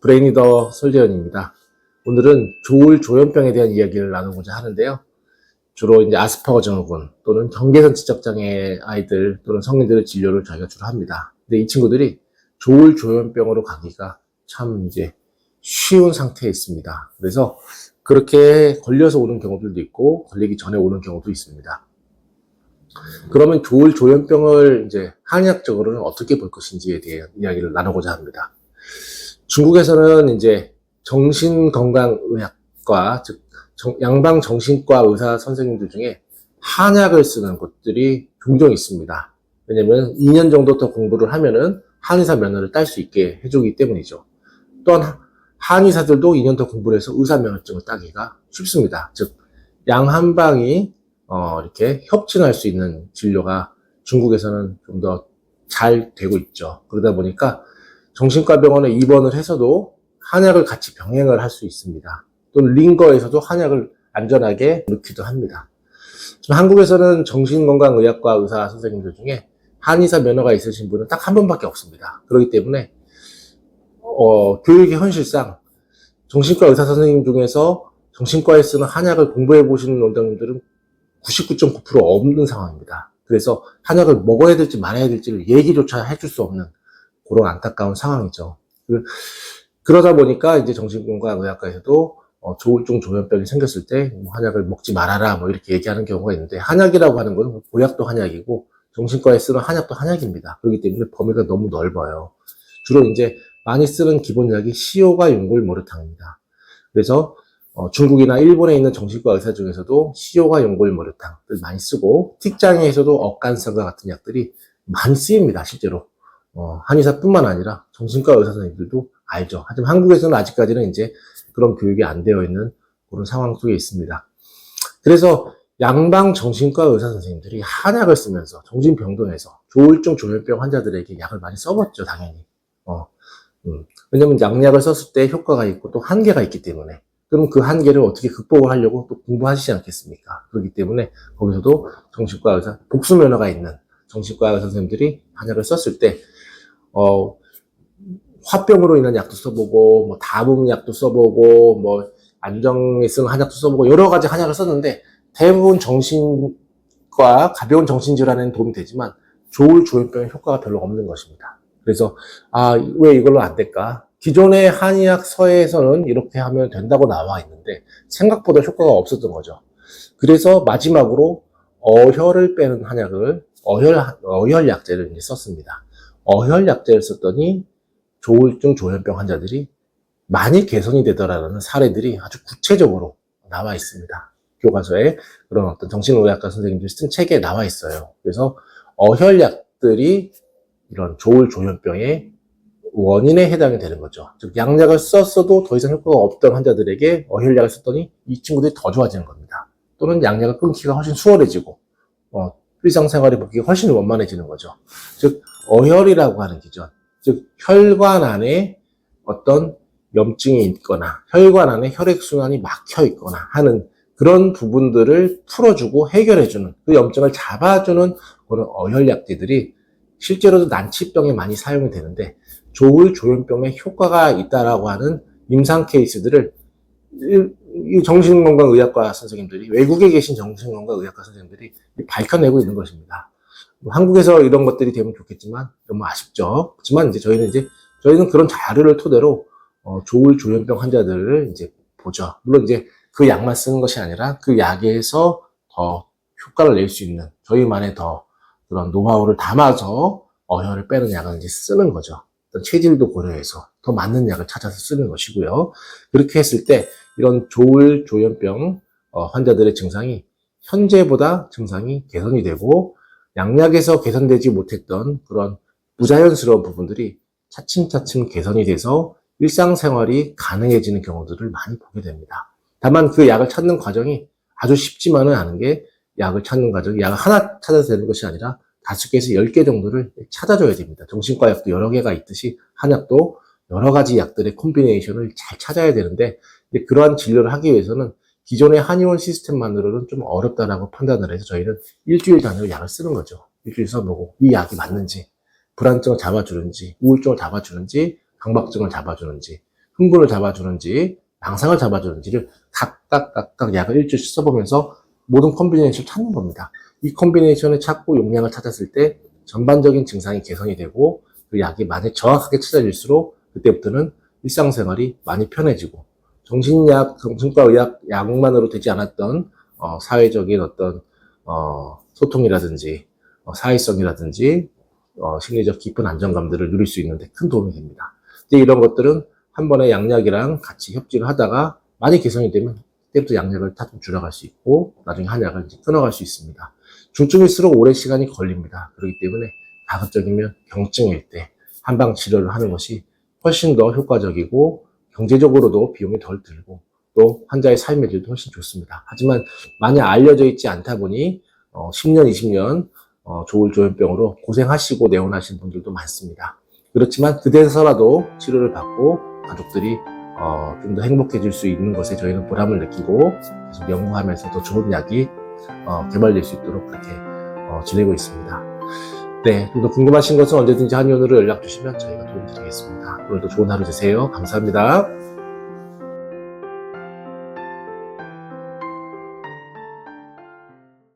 브레이니더 설재현입니다. 오늘은 조울 조현병에 대한 이야기를 나누고자 하는데요. 주로 이제 아스퍼거 증후군 또는 경계선 지적 장애 아이들 또는 성인들의 진료를 저희가 주로 합니다. 근데 이 친구들이 조울 조현병으로 가기가 참 이제 쉬운 상태에 있습니다. 그래서 그렇게 걸려서 오는 경우들도 있고 걸리기 전에 오는 경우도 있습니다. 그러면 조울 조현병을 이제 한의학적으로는 어떻게 볼 것인지에 대한 이야기를 나누고자 합니다. 중국에서는 이제 정신건강의학과, 즉, 정- 양방 정신과 의사 선생님들 중에 한약을 쓰는 곳들이 종종 있습니다. 왜냐면 2년 정도 더 공부를 하면은 한의사 면허를 딸 수 있게 해주기 때문이죠. 또한 하- 한의사들도 2년 더 공부를 해서 의사 면허증을 따기가 쉽습니다. 즉, 양한방이 어, 이렇게 협진할 수 있는 진료가 중국에서는 좀 더 잘 되고 있죠. 그러다 보니까 정신과 병원에 입원을 해서도 한약을 같이 병행을 할 수 있습니다. 또는 링거에서도 한약을 안전하게 넣기도 합니다. 지금 한국에서는 정신건강의학과 의사 선생님들 중에 한의사 면허가 있으신 분은 딱 한 분밖에 없습니다. 그렇기 때문에 어, 교육의 현실상 정신과 의사 선생님 중에서 정신과에 쓰는 한약을 공부해 보시는 원장님들은 99.9% 없는 상황입니다. 그래서 한약을 먹어야 될지 말아야 될지를 얘기조차 해줄 수 없는 그런 안타까운 상황이죠. 그- 그러다 보니까 이제 정신건강 의학과에서도 어, 조울증 조현병이 생겼을 때뭐 한약을 먹지 말아라 뭐 이렇게 얘기하는 경우가 있는데 한약이라고 하는 건 보약도 한약이고 정신과에 쓰는 한약도 한약입니다. 그렇기 때문에 범위가 너무 넓어요. 주로 이제 많이 쓰는 기본약이 시오가 용골 모르탕입니다. 그래서 어, 중국이나 일본에 있는 정신과 의사 중에서도 시오가 용골 모르탕을 많이 쓰고 틱장에서도 억간성과 같은 약들이 많이 쓰입니다. 실제로 어, 한의사뿐만 아니라 정신과 의사 선생님들도 알죠. 하지만 한국에서는 아직까지는 이제 그런 교육이 안 되어 있는 그런 상황 속에 있습니다. 그래서 양방 정신과 의사 선생님들이 한약을 쓰면서 정신병동에서 조울증 조현병 환자들에게 약을 많이 써봤죠, 당연히. 어, 음. 왜냐면 양약을 썼을 때 효과가 있고 또 한계가 있기 때문에. 그럼 그 한계를 어떻게 극복을 하려고 또 공부하시지 않겠습니까? 그렇기 때문에 거기서도 정신과 의사, 복수 면허가 있는 정신과 선생님들이 한약을 썼을 때, 어, 화병으로 인한 약도 써보고, 뭐, 다분 약도 써보고, 뭐, 안정에 쓰는 한약도 써보고, 여러 가지 한약을 썼는데, 대부분 정신과 가벼운 정신질환에는 도움이 되지만, 조울 조현병의 효과가 별로 없는 것입니다. 그래서, 아, 왜 이걸로 안 될까? 기존의 한의학 서에서는 이렇게 하면 된다고 나와 있는데, 생각보다 효과가 없었던 거죠. 그래서 마지막으로 어혈을 빼는 한약을, 어혈, 어혈 약제를 이제 썼습니다. 어혈 약제를 썼더니 조울증 조현병 환자들이 많이 개선이 되더라라는 사례들이 아주 구체적으로 나와 있습니다. 교과서에 그런 어떤 정신의학과 선생님들이 쓴 책에 나와 있어요. 그래서 어혈약들이 이런 조울 조현병의 원인에 해당이 되는 거죠. 즉 양약을 썼어도 더 이상 효과가 없던 환자들에게 어혈약을 썼더니 이 친구들이 더 좋아지는 겁니다. 또는 양약을 끊기가 훨씬 수월해지고 어, 일상생활에 복귀가 훨씬 원만해지는 거죠. 즉 어혈이라고 하는 기전, 즉 혈관 안에 어떤 염증이 있거나 혈관 안에 혈액순환이 막혀 있거나 하는 그런 부분들을 풀어주고 해결해주는 그 염증을 잡아주는 그런 어혈약제들이 실제로도 난치병에 많이 사용이 되는데 조울 조현병에 효과가 있다라고 하는 임상 케이스들을 이- 이 정신건강의학과 선생님들이 외국에 계신 정신건강의학과 선생님들이 밝혀내고 있는 것입니다. 뭐 한국에서 이런 것들이 되면 좋겠지만 너무 아쉽죠. 그렇지만 이제 저희는 이제 저희는 그런 자료를 토대로 어, 조울 조현병 환자들을 이제 보죠. 물론 이제 그 약만 쓰는 것이 아니라 그 약에서 더 효과를 낼 수 있는 저희만의 더 그런 노하우를 담아서 어혈을 빼는 약을 이제 쓰는 거죠. 체질도 고려해서 더 맞는 약을 찾아서 쓰는 것이고요. 그렇게 했을 때 이런 조울 조현병 어, 환자들의 증상이 현재보다 증상이 개선이 되고 양약에서 개선되지 못했던 그런 부자연스러운 부분들이 차츰차츰 개선이 돼서 일상생활이 가능해지는 경우들을 많이 보게 됩니다. 다만 그 약을 찾는 과정이 아주 쉽지만은 않은 게 약을 찾는 과정이 약을 하나 찾아서 되는 것이 아니라 다섯 개에서 열 개 정도를 찾아줘야 됩니다. 정신과 약도 여러 개가 있듯이 한약도 여러 가지 약들의 콤비네이션을 잘 찾아야 되는데 그러한 진료를 하기 위해서는 기존의 한의원 시스템만으로는 좀 어렵다라고 판단을 해서 저희는 일주일 단위로 약을 쓰는 거죠. 일주일 써보고 이 약이 맞는지 불안증을 잡아주는지 우울증을 잡아주는지 강박증을 잡아주는지 흥분을 잡아주는지 망상을 잡아주는지를 각각 각각 약을 일주일씩 써보면서 모든 콤비네이션을 찾는 겁니다. 이 콤비네이션을 찾고 용량을 찾았을 때 전반적인 증상이 개선이 되고 그 약이 많이 정확하게 찾아질수록 그때부터는 일상생활이 많이 편해지고 정신약, 정신과 의학 약만으로 되지 않았던 어, 사회적인 어떤 어, 소통이라든지 어, 사회성이라든지 어, 심리적 깊은 안정감들을 누릴 수 있는데 큰 도움이 됩니다. 이제 이런 것들은 한 번에 양약이랑 같이 협진을 하다가 많이 개선이 되면 그때부터 양약을 타좀 줄여갈 수 있고 나중에 한약을 이제 끊어갈 수 있습니다. 중증일수록 오랜 시간이 걸립니다. 그렇기 때문에 가급적이면 경증일 때 한방 치료를 하는 것이 훨씬 더 효과적이고 경제적으로도 비용이 덜 들고 또 환자의 삶의 질도 훨씬 좋습니다. 하지만 많이 알려져 있지 않다 보니 어, 10년, 20년 어, 조울조현병으로 고생하시고 내원하신 분들도 많습니다. 그렇지만 그대서라도 치료를 받고 가족들이 어, 좀 더 행복해질 수 있는 것에 저희는 보람을 느끼고 계속 연구하면서 더 좋은 약이 어, 개발될 수 있도록 그렇게 어, 지내고 있습니다. 네, 좀 더 궁금하신 것은 언제든지 한의원으로 연락 주시면 저희가 도움 드리겠습니다. 오늘도 좋은 하루 되세요. 감사합니다.